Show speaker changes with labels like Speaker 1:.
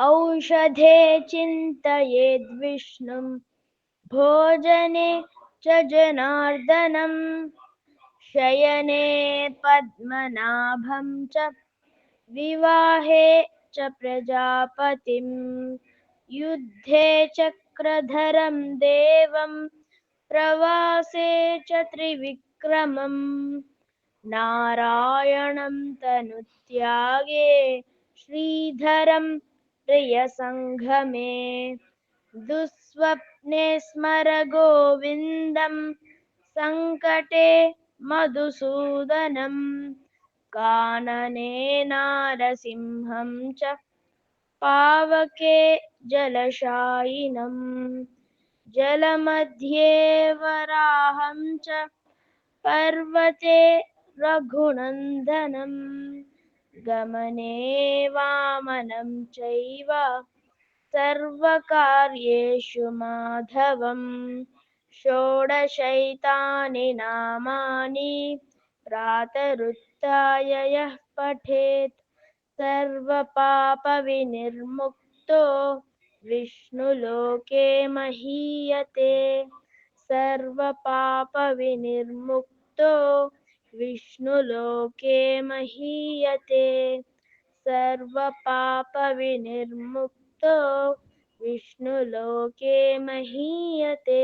Speaker 1: औषधे चिन्तयेद्विष्णुं भोजने च जनार्दनम् शयने पद्मनाभं च, विवाहे च प्रजापतिम् युद्धे चक्रधरं देवं, प्रवासे च त्रिविक्रमम् नारायणं तनुत्यागे, श्रीधरं प्रियसङ्घमे दुःस्वप्ने स्मर गोविन्दं सङ्कटे मधुसूदनं कानने नारसिंहं च पावके जलशायिनं जलमध्ये वराहं च पर्वते रघुनन्दनं गमने वामनं चैव सर्वकार्येषु माधवम् षोडशैतानि नामानि प्रातरुत्थाय यः पठेत् सर्वपापविनिर्मुक्तो विष्णुलोके महीयते सर्वपापविनिर्मुक्तो विष्णुलोके महीयते। सर्वपापविनिर्मुक्तो विष्णुलोके महीयते।